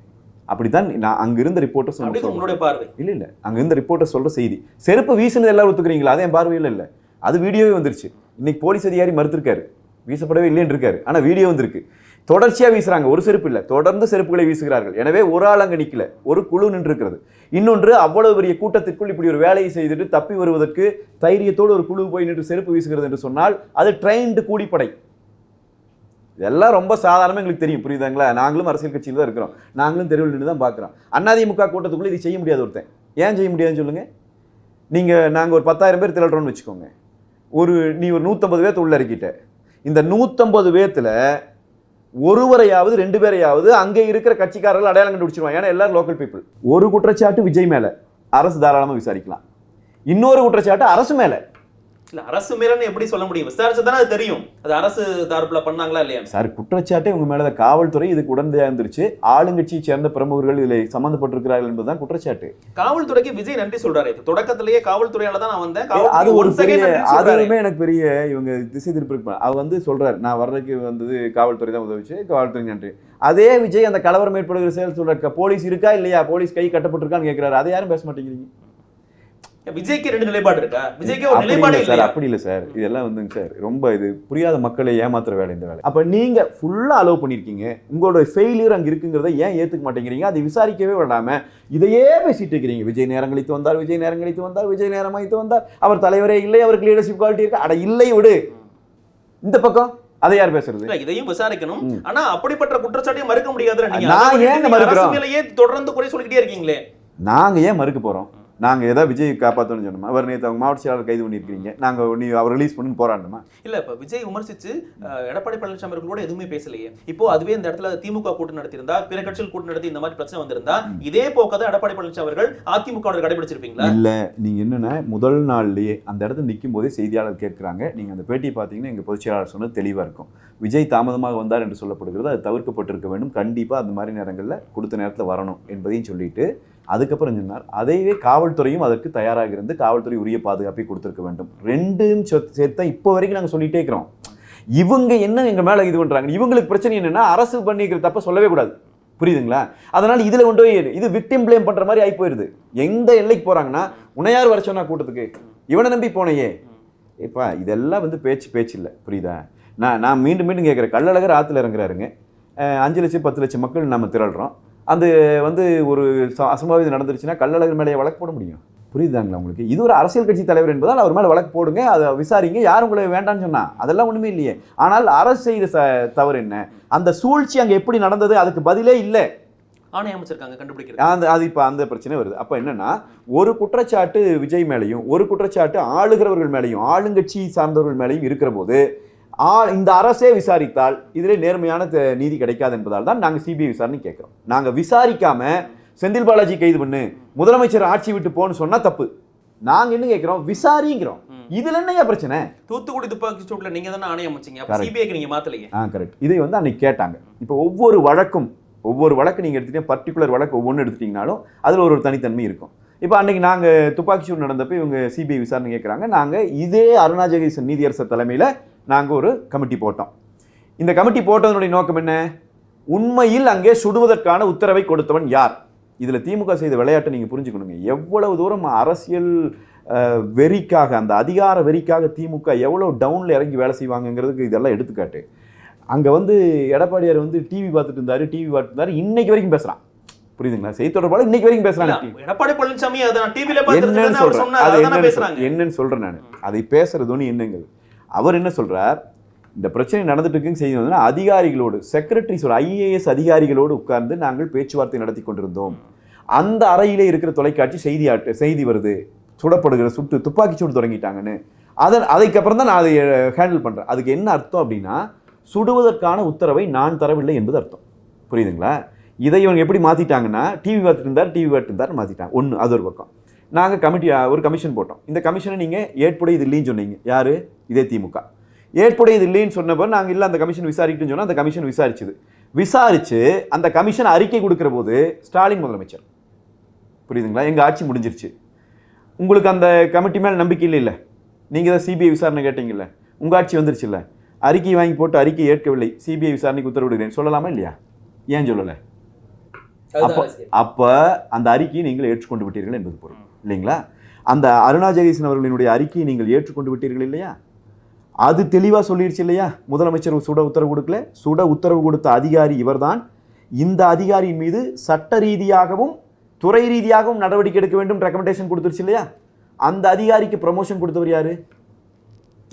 அப்படித்தான் நான் அங்க இருந்த ரிப்போர்ட்டர்ஸ் அப்படின்னு உங்களுடைய பார்வை. இல்ல இல்ல. அங்க இருந்த ரிப்போர்ட்டர் சொல்ற செய்தி. செருப்பு வீசுனது எல்லாரும் ஒத்துக்கிறீங்களா? அதே என் பார்வையில் இல்ல அது வீடியோவே வந்துருச்சு. இன்னைக்கு போலீஸ் அதிகாரி மறுத்திருக்காரு. வீசப்படவே இல்லைன்னு இருக்காரு ஆனா வீடியோ வந்திருக்கு. தொடர்ச்சியாக வீசுகிறாங்க ஒரு செருப்பு இல்லை. தொடர்ந்து செருப்புகளை வீசுகிறார்கள். எனவே ஒரு ஆள் அங்கே நிற்கல ஒரு குழு நின்றுருக்கிறது. இன்னொன்று அவ்வளவு பெரிய கூட்டத்திற்குள் இப்படி ஒரு வேலையை செய்துட்டு தப்பி வருவதற்கு தைரியத்தோடு ஒரு குழு போய் நின்று செருப்பு வீசுகிறது என்று சொன்னால் அது ட்ரெயின்டு கூலிப்படை. இதெல்லாம் ரொம்ப சாதாரணமாக எங்களுக்கு தெரியும். புரியுதுங்களா? நாங்களும் அரசியல் கட்சியில் தான் இருக்கிறோம். நாங்களும் தெருவில் நின்று தான் பார்க்குறோம். அண்ணாதிமுக கூட்டத்துக்குள்ளே இது செய்ய முடியாது ஒருத்தன். ஏன் செய்ய முடியாதுன்னு சொல்லுங்கள் நீங்கள் நாங்கள் ஒரு பத்தாயிரம் பேர் திரட்டுறோம்னு வச்சுக்கோங்க. ஒரு நீ ஒரு நூற்றம்பது பேர்த்து உள்ள இறக்கிட்ட. இந்த நூற்றம்பது பேர்த்தில் ஒருவரையாவது ரெண்டு பேரையாவது அங்கே இருக்கிற கட்சிக்காரர்கள் அடையாளம் கண்டுபிடிச்சிருவாங்க. ஏன்னா எல்லாரும் லோக்கல் பீப்புள் ஒரு குற்றச்சாட்டு விஜய் மேலே அரசு தாராளமாக விசாரிக்கலாம். இன்னொரு குற்றச்சாட்டு அரசு மேலே. இல்ல அரசு மேலன்னு எப்படி சொல்ல முடியும்? விசாரிச்சா தானே அது தெரியும். அது அரசு தரப்புல பண்ணாங்களா இல்லையா சார் குற்றச்சாட்டே உங்க மேல காவல்துறை இதுக்கு உடனடியாக இருந்துருச்சு ஆளுங்கட்சியை சேர்ந்த பிரமுகர்கள் இதில் சம்மந்தப்பட்டிருக்கிறார்கள் என்பதுதான் குற்றச்சாட்டு. காவல்துறைக்கு விஜய் நன்றி சொல்றாரு. தொடக்கத்திலேயே காவல்துறையால தான் நான் வந்தேன். அது ஒரு பெரிய. அதுவுமே எனக்கு பெரிய இவங்க திசை திருப்பி அவர் வந்து சொல்றாரு நான் வர்றதுக்கு வந்தது காவல்துறை தான் உதவிச்சு. காவல்துறை நன்றி. அதே விஜய் அந்த கலவரம் ஏற்படுகிற செயல் சொல்ற போலீஸ் இருக்கா இல்லையா? போலீஸ் கை கட்டப்பட்டிருக்கான்னு கேட்கிறாரு அதை யாரும் பேச மாட்டேங்கிறீங்க? விஜய்க்கு ரெண்டு நிலைப்பாடு இருக்கா? விஜய்க்கு ஒரு நிலைப்பாடு இல்லை சார் அப்படி இல்லை சார். இதெல்லாம் வந்துங்க சார் ரொம்ப இது புரியாத மக்களை ஏமாத்துற வேலை இந்த வேலை. அப்போ நீங்க ஃபுல்லா அலோவ் பண்ணியிருக்கீங்க உங்களோட ஃபெயிலியர் அங்க இருக்குங்கிறத ஏன் ஏத்துக்க மாட்டேங்கிறீங்க? அதை விசாரிக்கவே விடாம இதையே பேசிட்டு இருக்கிறீங்க. விஜய் நேரம் கழித்து வந்தார் விஜய் நேரம் கழித்து வந்தார் விஜய் நேரம் கழித்து வந்தார். அவர் தலைவரே இல்லை அவருக்கு லீடர்ஷிப் குவாலிட்டி இருக்கு? அட இல்லை விடு. இந்த பக்கம் அதை யார் பேசுறது? இதையும் விசாரிக்கணும். ஆனா அப்படிப்பட்ட குற்றச்சாட்டையும் மறுக்க முடியாதுல நீங்க. நான் நீங்க மறுக்கிறோம்? தொடர்ந்து குறை சொல்லிக்கிட்டே இருக்கீங்களே. நாங்க ஏன் மறுக்க போறோம்? நாங்க ஏதாவது விஜய் காப்பாற்றணும்னு சொன்னோமா அவர் நேற்று அவங்க மாவட்ட செயலாளர் கைது பண்ணியிருக்கீங்க நாங்க நீ அவர் ரிலீஸ் பண்ணுன்னு போராடணுமா? இல்ல இப்ப விஜய் விமர்சிச்சு அஹ், எடப்பாடி பழனிசாமி அவர்கள் கூட எதுவுமே பேசலையே. இப்போ அதுவே இந்த இடத்துல திமுக கூட்டம் நடத்தியிருந்தா பிற கட்சிகள் கூட்டம் நடத்தி இந்த மாதிரி பிரச்சனை வந்திருந்தா இதே போக்கதான் எடப்பாடி பழனிசாமி அவர்கள் அதிமுக கடைபிடிச்சிருப்பீங்களா? இல்ல நீங்க என்னன்னா முதல் நாள்லயே அந்த இடத்துல நிற்கும் போதே செய்தியாளர் கேட்குறாங்க. நீங்க அந்த பேட்டியை பார்த்தீங்கன்னா எங்க பொதுச் செயலாளர் சொன்னது தெளிவா இருக்கும். விஜய் தாமதமாக வந்தார் என்று சொல்லப்படுகிறது. அது தவிர்க்கப்பட்டிருக்க வேண்டும். கண்டிப்பா அந்த மாதிரி நேரங்கள்ல கொடுத்த நேரத்துல வரணும் என்பதையும் சொல்லிட்டு அதுக்கப்புறம் சொன்னார் அதையே காவல்துறையும் அதற்கு தயாராக இருந்து காவல்துறை உரிய பாதுகாப்பை கொடுத்துருக்க வேண்டும். ரெண்டும் சேர்த்து சேர்த்தா இப்போ வரைக்கும் நாங்கள் சொல்லிட்டே இருக்கிறோம். இவங்க என்ன எங்கள் மேலே இது பண்ணுறாங்க இவங்களுக்கு பிரச்சனை என்னென்னா அரசு பண்ணிக்கிற தப்ப சொல்லவே கூடாது. புரியுதுங்களா? அதனால் இதில் கொண்டு போய் இது விக்டிம் ப்ளேம் பண்ணுற மாதிரி ஆகி போயிடுது எந்த எல்லைக்கு போகிறாங்கன்னா உன்னையார் வர சொன்னா கூட்டத்துக்கு இவனை நம்பி போனையே. ஏப்பா இதெல்லாம் வந்து பேச்சு பேச்சு இல்லை. புரியுதா? நான் நான் மீண்டும் மீண்டும் கேட்குறேன். கள்ளழகர் ஆற்றுல இறங்குறாருங்க. அஞ்சு லட்சம் பத்து லட்சம் மக்கள் நம்ம திரள்றோம். அது வந்து ஒரு அசம்பாவிதம் நடந்துருச்சுன்னா கள்ளழகர் மேலே வழக்கு போட முடியும். புரியுதாங்களா உங்களுக்கு? இது ஒரு அரசியல் கட்சி தலைவர் என்பதால் அவர் மேலே வழக்கு போடுங்க அதை விசாரிங்க யார் உங்களை வேண்டாம்னு சொன்னா? அதெல்லாம் ஒன்றுமே இல்லையே. ஆனால் அரசு செய்த ச தவறு என்ன? அந்த சூழ்ச்சி அங்கே எப்படி நடந்தது? அதுக்கு பதிலே இல்லை. ஆணையம் அமைச்சிருக்காங்க கண்டுபிடிக்கிறது அந்த அது இப்போ அந்த பிரச்சனை வருது. அப்போ என்னன்னா ஒரு குற்றச்சாட்டு விஜய் மேலேயும் ஒரு குற்றச்சாட்டு ஆளுகிறவர்கள் மேலேயும் ஆளுங்கட்சி சார்ந்தவர்கள் மேலேயும் இருக்கிற போது இந்த அரசே விசாரித்தால் இதிலே நேர்மையான நீதி கிடைக்காது என்பதால் தான் நாங்கள் சிபிஐ விசாரணை கேட்குறோம். நாங்கள் விசாரிக்காம செந்தில் பாலாஜி கைது பண்ணு முதலமைச்சர் ஆட்சி விட்டு போன்னு சொன்னா தப்பு. நாங்கள் என்ன கேட்குறோம்? விசாரிங்கிறோம். இதுல என்னங்க பிரச்சனை? தூத்துக்குடி துப்பாக்கி சூட்ல நீங்க தானே ஆணையம் Correct. சிபிஐக்கு நீங்க மாத்தலையே. ஆ கரெக்ட் இதை வந்து அன்னைக்கு கேட்டாங்க. இப்போ ஒவ்வொரு வழக்கும் ஒவ்வொரு வழக்கு நீங்கள் எடுத்துட்டீங்க பர்டிகுலர் வழக்கு ஒவ்வொன்று எடுத்துட்டீங்கனாலும் அதில் ஒரு ஒரு தனித்தன்மை இருக்கும். இப்போ அன்னைக்கு நாங்கள் துப்பாக்கி சூடு நடந்தப்போ இவங்க சிபிஐ விசாரணை கேட்குறாங்க. நாங்கள் இதே அருணா ஜெகதீசன் நீதியரசர் தலைமையில் நாங்கள் ஒரு கமிட்டி போட்டோம். இந்த கமிட்டி போட்டதனுடைய நோக்கம் என்ன? உண்மையில் அங்கே சுடுவதற்கான உத்தரவை கொடுத்தவன் யார்? இதில் திமுக செய்த விளையாட்டை நீங்கள் புரிஞ்சுக்கணுங்க. எவ்வளவு தூரம் அரசியல் வெறிக்காக அந்த அதிகார வெறிக்காக திமுக எவ்வளோ டவுனில் இறங்கி வேலை செய்வாங்கங்கிறதுக்கு இதெல்லாம் எடுத்துக்காட்டு. அங்கே வந்து எடப்பாடியார் வந்து டிவி பார்த்துட்டு இருந்தாரு டிவி பார்த்துட்டு இருந்தாரு. இன்னைக்கு வரைக்கும் பேசுகிறான் புரியுதுங்களா? செய்தி தொடர்பாளர் இன்னைக்கு வரைக்கும் இல்ல, பேசுகிறாங்க எடப்பாடி பழனிசாமி என்னன்னு சொல்றேன். என்னன்னு பேசுறாங்க. சொல்றேன். நான். அதை பேசுறது ஒன்று என்னங்க அவர் என்ன சொல்கிறார் இந்த பிரச்சனை நடந்துட்டு இருக்குன்னு செய்தி வந்ததுன்னா அதிகாரிகளோடு செக்ரட்டரிஸ் ஐஏஎஸ் அதிகாரிகளோடு உட்கார்ந்து நாங்கள் பேச்சுவார்த்தை நடத்தி கொண்டிருந்தோம். அந்த அறையிலே இருக்கிற தொலைக்காட்சி செய்தி ஆட்டு செய்தி வருது. சுடப்படுகிற சுட்டு துப்பாக்கி சூடு தொடங்கிட்டாங்கன்னு. அதன் அதுக்கப்புறம் தான் நான் அதை ஹேண்டில் பண்ணுறேன் அதுக்கு என்ன அர்த்தம் அப்படின்னா சுடுவதற்கான உத்தரவை நான் தரவில்லை என்பது அர்த்தம். புரியுதுங்களா? இதை இவங்க எப்படி மாற்றிட்டாங்கன்னா டிவி பார்த்துட்டு இருந்தார் டிவி பார்த்துட்டு இருந்தார் மாற்றிட்டாங்க ஒன்று அது ஒரு பக்கம். நாங்கள் கமிட்டி ஒரு கமிஷன் போட்டோம். இந்த கமிஷனை நீங்கள் ஏற்புடையது இல்லைன்னு சொன்னீங்க. யார்? இதே திமுக. ஏற்புடையது இல்லைன்னு சொன்னப்போ நாங்கள் இல்லை அந்த கமிஷன் விசாரிக்கணும்னு சொன்னால் அந்த கமிஷன் விசாரிச்சுது. விசாரிச்சு அந்த கமிஷன் அறிக்கை கொடுக்குற போது ஸ்டாலின் முதலமைச்சர். புரியுதுங்களா? எங்கள் ஆட்சி முடிஞ்சிருச்சு. உங்களுக்கு அந்த கமிட்டி மேலே நம்பிக்கை இல்லை நீங்கள் தான் சிபிஐ விசாரணை கேட்டீங்கல்ல. உங்கள் ஆட்சி வந்துருச்சுல்ல அறிக்கை வாங்கி போட்டு அறிக்கை ஏற்கவில்லை. சிபிஐ விசாரணைக்கு உத்தரவிடுகிறேன். சொல்லலாமா இல்லையா? ஏன் சொல்லலை? அப்போ அப்போ அந்த அறிக்கையை நீங்கள் ஏற்றுக்கொண்டு விட்டீர்கள் என்பது பொருள். இல்லைங்களா? அந்த அருணா ஜெகதீசன் அவர்களினுடைய அறிக்கையை நீங்கள் ஏற்றுக்கொண்டு விட்டீர்கள் இல்லையா? அது தெளிவாக சொல்லிடுச்சு இல்லையா? முதலமைச்சர் சுட உத்தரவு கொடுக்கல. சுட உத்தரவு கொடுத்த அதிகாரி இவர்தான். இந்த அதிகாரியின் மீது சட்ட ரீதியாகவும் துறை ரீதியாகவும் நடவடிக்கை எடுக்க வேண்டும் ரெக்கமெண்டேஷன் கொடுத்துருச்சு இல்லையா? அந்த அதிகாரிக்கு ப்ரமோஷன் கொடுத்தவர் யாரு?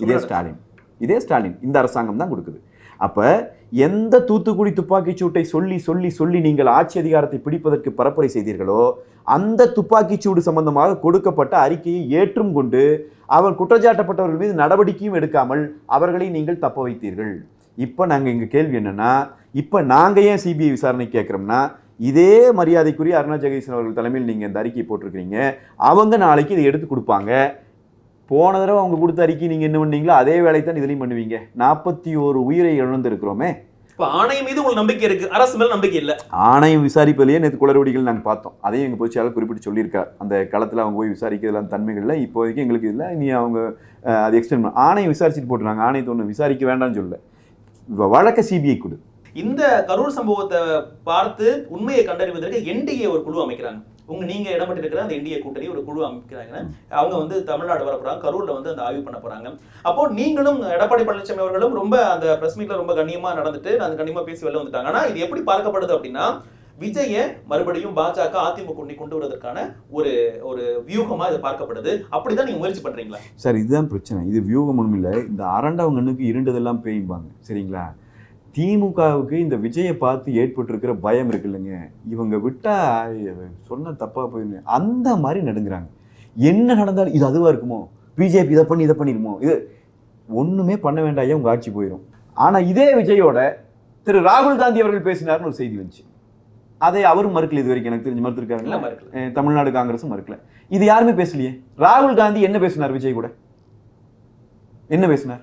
இதே ஸ்டாலின். இதே ஸ்டாலின். இந்த அரசாங்கம் தான் கொடுக்குது. அப்போ எந்த தூத்துக்குடி துப்பாக்கிச் சூட்டை சொல்லி சொல்லி சொல்லி நீங்கள் ஆட்சி அதிகாரத்தை பிடிப்பதற்கு பரப்புரை செய்தீர்களோ அந்த துப்பாக்கிச் சூடு சம்பந்தமாக கொடுக்கப்பட்ட அறிக்கையை ஏற்றும் கொண்டு அவர் குற்றச்சாட்டப்பட்டவர்கள் மீது நடவடிக்கையும் எடுக்காமல் அவர்களை நீங்கள் தப்ப வைத்தீர்கள். இப்போ நாங்கள் எங்கள் கேள்வி என்னென்னா இப்போ நாங்கள் ஏன் சிபிஐ விசாரணை கேட்குறோம்னா இதே மரியாதைக்குரிய அருணா ஜெகதீசன் அவர்கள் தலைமையில் நீங்கள் இந்த அறிக்கை போட்டிருக்கிறீங்க. அவங்க நாளைக்கு இதை எடுத்து கொடுப்பாங்க. போன தடவை அவங்க கொடுத்த அறிக்கை நீங்கள் என்ன பண்ணீங்களோ அதே வேலையை தான் இதுலையும் பண்ணுவீங்க. நாற்பத்தி ஒரு உயிரை இழந்திருக்கிறோமே. இப்ப ஆணையம் மீது உங்களுக்கு நம்பிக்கை இருக்கு. அரசு மேல நம்பிக்கை இல்ல. ஆணையம் விசாரிப்பதிலேயே நேற்று குளறுபடிகள் நாங்கள் பார்த்தோம். அதையும் எங்கள் பொதுச்செயலாளர் குறிப்பிட்டு சொல்லியிருக்கார். அந்த களத்தில் அவங்க போய் விசாரிக்கிறதுலாம் தன்மைகளில் இப்போதைக்கு எங்களுக்கு இல்லை நீ அவங்க அது எக்ஸ்டெண்ட் ஆணையம் விசாரிச்சுட்டு போட்டுருக்காங்க. ஆணையத்தை ஒன்று விசாரிக்க வேண்டாம்னு சொல்லல. வழக்க சிபிஐ கொடு. இந்த கரூர் சம்பவத்தை பார்த்து உண்மையை கண்டறிவதற்கு என்டிஏ ஒரு குழு அமைக்கிறாங்க. உங்க நீங்க இடம்பெற்றிருக்கிற அந்த இந்திய கூட்டணி ஒரு குழு அமைக்கிறாங்க. அவங்க வந்து தமிழ்நாடு வர போறாங்க கரூர்ல வந்து அந்த ஆய்வு பண்ண போறாங்க. அப்போ நீங்களும் எடப்பாடி பழனிசாமி அவர்களும் ரொம்ப அந்த பிரஸ் மீட்ல ரொம்ப கண்ணியமா நடந்துட்டு அந்த கண்ணியமா பேசி வெளில வந்துட்டாங்க. ஆனா இது எப்படி பார்க்கப்படுது அப்படின்னா விஜய மறுபடியும் பாஜக அதிமுக கொண்டு கொண்டு வருவதற்கான ஒரு ஒரு வியூகமா இது பார்க்கப்படுது. அப்படிதான் நீங்க முயற்சி பண்றீங்களா? சார் இதுதான் பிரச்சனை. இது வியூகம் ஒன்றும் இல்லை. இந்த அரண்டவங்கனுக்கு இருண்டதெல்லாம் பேயும்பாங்க. சரிங்களா? திமுகவுக்கு இந்த விஜயை பார்த்து ஏற்பட்டிருக்கிற பயம் இருக்கு இல்லைங்க இவங்க விட்டா சொன்ன தப்பா போயிரு அந்த மாதிரி நடுங்குறாங்க. என்ன நடந்தாலும் இது அதுவா இருக்குமோ? பிஜேபி இதை பண்ணி இதை பண்ணிடுமோ? இது ஒண்ணுமே பண்ண வேண்டாம் உங்க ஆட்சி போயிடும் ஆனா இதே விஜயோட திரு ராகுல் காந்தி அவர்கள் பேசினார்னு ஒரு செய்தி வந்துச்சு. அதை அவரும் மறுக்கல இது வரைக்கும். எனக்கு தெரிஞ்சு அஹ் தமிழ்நாடு காங்கிரஸும் மறுக்கல. இது யாருமே பேசலையே? ராகுல் காந்தி என்ன பேசினார் விஜய் கூட? என்ன பேசினார்?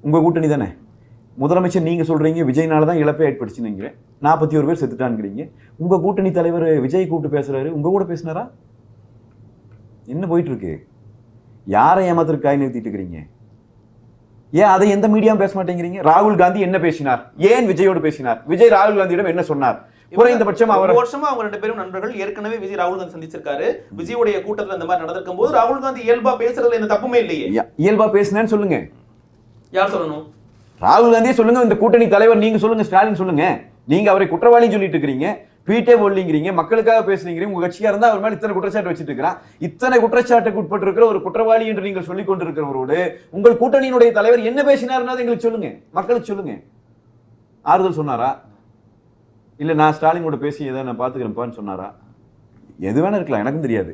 உங்க கூட்டணி தானே? முதலமைச்சர் நீங்க சொல்றீங்க விஜய்னால தான் இழப்பே ஏற்பட்டுச்சுன்னு நாற்பத்தி ஒரு பேர் செத்துட்டான்ங்கிறீங்க. உங்க கூட்டணி தலைவர் விஜய் கூப்பிட்டு பேசுறாரு உங்க கூட பேசினாரா? என்ன போயிட்டு இருக்கு யாரை ஏமாத்திற்கு காய் நிறுத்திட்டு இருக்கிறீங்க? ஏன் அதை எந்த மீடியாவும் பேச மாட்டேங்கிறீங்க? ராகுல் காந்தி என்ன பேசினார்? ஏன் விஜயோடு பேசினார்? விஜய் ராகுல் காந்தியிடம் என்ன சொன்னார்? குறைந்தபட்சம் அவர் வருஷமா அவங்க ரெண்டு பேரும் நண்பர்கள். ஏற்கனவே விஜய் ராகுல் காந்தி சந்திச்சிருக்காரு. விஜயுடைய கூட்டத்துல இந்த மாதிரி நடந்திருக்கும் போது ராகுல் காந்தி இயல்பா பேசுறதுல எந்த தப்புமே இல்லையே. இய- இயல்பா பேசினேன்னு சொல்லுங்க. யார் சொல்லணும்? ராகுல் காந்தியே சொல்லுங்க இந்த கூட்டணி தலைவர் நீங்க சொல்லுங்க ஸ்டாலின் சொல்லுங்க. நீங்க அவரை குற்றவாளின்னு சொல்லிட்டு இருக்கிறீங்க ட்வீட்டே போடலிங்கிறீங்க மக்களுக்காக பேசுறீங்க உங்க கட்சியா இருந்தா அவர் மேல இத்தனை குற்றச்சாட்டு வச்சுட்டு இருக்கிறான் இத்தனை குற்றச்சாட்டுக்கு உட்பட்டு இருக்கிற ஒரு குற்றவாளி என்று நீங்கள் சொல்லிக் கொண்டிருக்கிறவரோடு உங்கள் கூட்டணியினுடைய தலைவர் என்ன பேசினார்னா எங்களுக்கு சொல்லுங்க மக்களுக்கு சொல்லுங்க. ஆறுதல் சொன்னாரா? இல்ல நான் ஸ்டாலின் கூட பேசி ஏதாவது நான் பாத்துக்கிறேன்ப்பான்னு சொன்னாரா? எது வேணா இருக்கலாம் எனக்கும் தெரியாது.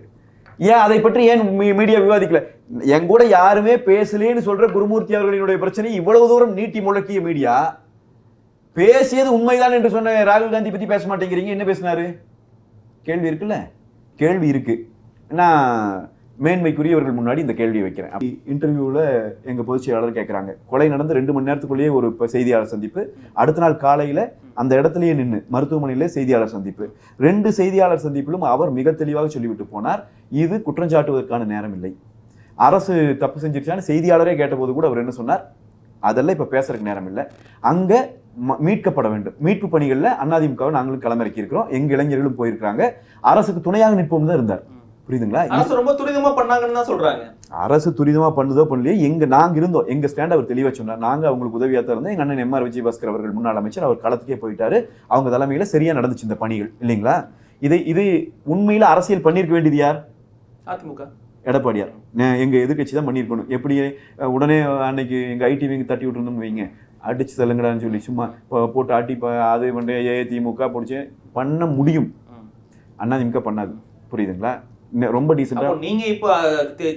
ஏன் அதை பற்றி ஏன் மீ- மீடியா விவாதிக்கல? என் கூட யாருமே பேசலேன்னு சொல்ற குருமூர்த்தி அவர்களினுடைய பிரச்சனை இவ்வளவு தூரம் நீட்டி முழக்கிய மீடியா பேசியது உண்மைதான் என்று சொன்ன ராகுல் காந்தி பத்தி பேச மாட்டேங்கிறீங்க. என்ன பேசினாரு? கேள்வி இருக்குல்ல? கேள்வி இருக்கு. நான் மேன்மைக்குரியவர்கள் முன்னாடி இந்த கேள்வி வைக்கிறேன். இன்டர்வியூவில் எங்கள் பொதுச் செயலாளர் கேட்குறாங்க கொலை நடந்து ரெண்டு மணி நேரத்துக்குள்ளேயே ஒரு செய்தியாளர் சந்திப்பு. அடுத்த நாள் காலையில் அந்த இடத்துலயே நின்று மருத்துவமனையிலே செய்தியாளர் சந்திப்பு. ரெண்டு செய்தியாளர் சந்திப்பிலும் அவர் மிக தெளிவாக சொல்லிவிட்டு போனார். இது குற்றஞ்சாட்டுவதற்கான நேரம் இல்லை. அரசு தப்பு செஞ்சிருச்சான்னு செய்தியாளரே கேட்டபோது கூட அவர் என்ன சொன்னார்? அதெல்லாம் இப்போ பேசுறதுக்கு நேரம் இல்லை. அங்கே மீட்கப்பட வேண்டும். மீட்பு பணிகளில் அதிமுகவை நாங்களும் களமிறக்கி இருக்கிறோம் எங்க இளைஞர்களும் போயிருக்கிறாங்க. அரசுக்கு துணையாக நிற்போம் தான் இருந்தார். புரியுதுங்களா? அரசு ரொம்ப துரிதமா பண்ணாங்கன்னு தான் சொல்றாங்க. அரசு துரிதமா பண்ணுதோ பண்ணலையே எங்க நாங்க இருந்தோம் எங்க ஸ்டாண்ட் அவர் தெளிவா சொன்னார். நாங்க அவங்களுக்கு உதவியா தான் இருந்தோம். எங்க அண்ணன் எம்ஆர் விஜயபாஸ்கர் அவர்கள் முன்னாள் அமைச்சர் அவர் களத்துக்கே போயிட்டாரு. அவங்க தலைமையில சரியா நடந்துச்சு இந்த பணிகள் இல்லைங்களா? இதை இது உண்மையில அரசியல் பண்ணியிருக்க வேண்டியது யார்? அதிமுக. எடப்பாடியார். நே- எங்க எதிர்க்கட்சி தான் பண்ணியிருக்கணும். எப்படி உடனே அன்னைக்கு எங்க ஐடி விங்க தட்டி விட்டுருந்தோம்னு வைங்க. அடிச்சு தள்ளுங்கடான்னு சொல்லி சும்மா போட்டு ஆட்டி அது பண்ண ஏ திமுக பிடிச்சி. பண்ண முடியும். ம். அதிமுக பண்ணாது. புரியுதுங்களா? ரொம்ப டீசெண்டா அப்போ நீங்க இப்ப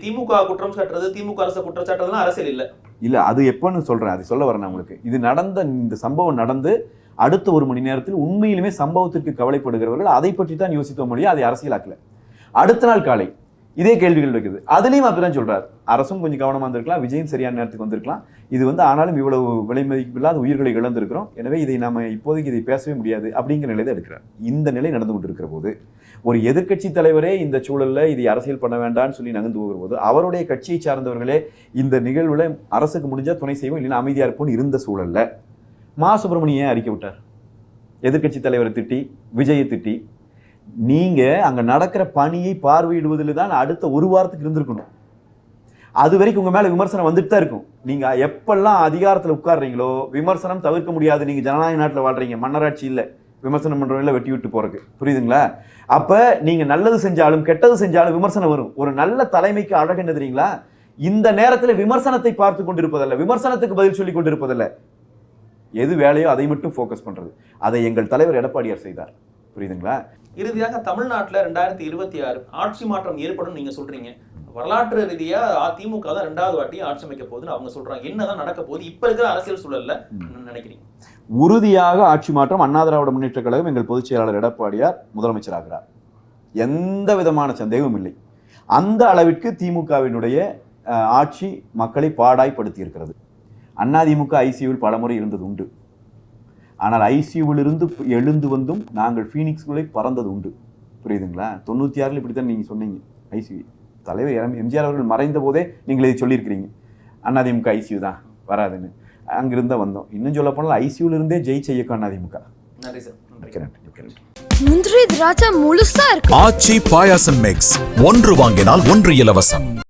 திமுக குற்றம் சாட்டுறது திமுக அரசு குற்றம் சாட்டுறதுலாம் அரசியல் இல்ல. இல்ல அது எப்பன்னு சொல்றேன் அது சொல்ல வரேன் உங்களுக்கு. இது நடந்த இந்த சம்பவம் நடந்து அடுத்த ஒரு மணி நேரத்தில் உண்மையிலுமே சம்பவத்திற்கு கவலைப்படுகிறவர்கள் அதை பற்றி தான் யோசித்தோம் முடியும் அதை அரசியலாக்கல. அடுத்த நாள் காலை இதே கேள்விகள் வைக்குது. அதுலயும் அப்படிதான் சொல்றாரு. அரசும் கொஞ்சம் கவனமா இருந்திருக்கலாம் விஜயும் சரியான நேரத்துக்கு வந்திருக்கலாம். இது வந்து ஆனாலும் இவ்வளவு விலை மதிப்பில்லாத உயிர்களை இழந்திருக்கிறோம். எனவே இதை நாம இப்போதைக்கு இதை பேசவே முடியாது அப்படிங்கிற நிலை தான் எடுக்கிறார். இந்த நிலை நடந்து கொண்டிருக்கிற போது ஒரு எதிர்க்கட்சி தலைவரே இந்த சூழலில் இது அரசியல் பண்ண வேண்டாம்னு சொல்லி நகர்ந்து போகும்போது அவருடைய கட்சியை சார்ந்தவர்களே இந்த நிகழ்வில் அரசுக்கு முடிஞ்சால் துணை செய்வோம் இல்லைன்னா அமைதியாக இருப்போம்னு இருந்த சூழலில் மா சுப்பிரமணியன் ஏன் அறிக்கை விட்டார்? எதிர்க்கட்சி தலைவரை திட்டி விஜயை திட்டி நீங்கள் அங்கே நடக்கிற பணியை பார்வையிடுவதில் தான் அடுத்த ஒரு வாரத்துக்கு இருந்திருக்கணும். அது வரைக்கும் உங்கள் மேலே விமர்சனம் வந்துட்டு தான் இருக்கும். நீங்கள் எப்பெல்லாம் அதிகாரத்தில் உட்கார்றீங்களோ விமர்சனம் தவிர்க்க முடியாது நீங்கள் ஜனநாயக நாட்டில் வாழ்கிறீங்க மன்னராட்சி இல்லை. விமர்சனம் பண்ணுறவங்கள வெட்டி விட்டு போகிறக்கு புரியுதுங்களா? அப்போ நீங்கள் நல்லது செஞ்சாலும் கெட்டது செஞ்சாலும் விமர்சனம் வரும். ஒரு நல்ல தலைமைக்கு அழகு என்ன தெரியுங்களா? இந்த நேரத்தில் விமர்சனத்தை பார்த்து கொண்டிருப்பதல்ல. விமர்சனத்துக்கு பதில் சொல்லி கொண்டிருப்பதல்ல. எது வேலையோ அதை மட்டும் ஃபோக்கஸ் பண்ணுறது அதை எங்கள் தலைவர் எடப்பாடியார் செய்தார். புரியுதுங்களா? இறுதியாக தமிழ்நாட்டில் ரெண்டாயிரத்தி இருபத்தி ஆறு ஆட்சி மாற்றம் ஏற்படும் நீங்கள் சொல்கிறீங்க வரலாற்று ரீதியா திமுக தான் ரெண்டாவது வாட்டி ஆட்சி அமைக்க போகுதுன்னு அவங்க சொல்றாங்க. என்னதான் நடக்க போகுது? இப்ப இருக்கிற அரசியல் சூழல்ல நினைக்கிறீங்க? உறுதியாக ஆட்சி மாற்றம் அண்ணா திராவிட முன்னேற்ற கழகம் எங்கள் பொதுச் செயலாளர் எடப்பாடியார் முதலமைச்சராகிறார். எந்த விதமான சந்தேகமும் இல்லை. அந்த அளவிற்கு திமுகவினுடைய ஆட்சி மக்களை பாடாய்படுத்தி இருக்கிறது அதிமுக ஐசியூவில் பலமுறை இருந்தது உண்டு. ஆனால் ஐசியூவில் இருந்து எழுந்து வந்தும் நாங்கள் ஃபீனிக்ஸ்குள்ளே பறந்தது உண்டு. புரியுதுங்களா? தொண்ணூற்றி ஆறில் இப்படி தான் நீங்கள் சொன்னீங்க ஐசியூ. தலைவர் எம்- எம்ஜிஆர் அவர்கள் மறைந்த போதே நீங்கள் இதை சொல்லியிருக்கிறீங்க. அதிமுக ஐசியூ தான் வராதுன்னு. அங்கிருந்தா வந்தோம். இன்னும் சொல்ல போனால் ஐசியூல இருந்தே ஜெயிச்ச இயக்கம் அதிமுக நன்றி சார். முந்திரி திராட்சை முழுசா இருக்கு. ஆச்சி பாயாசம் மிக்ஸ் ஒன்று வாங்கினால் ஒன்று இலவசம்.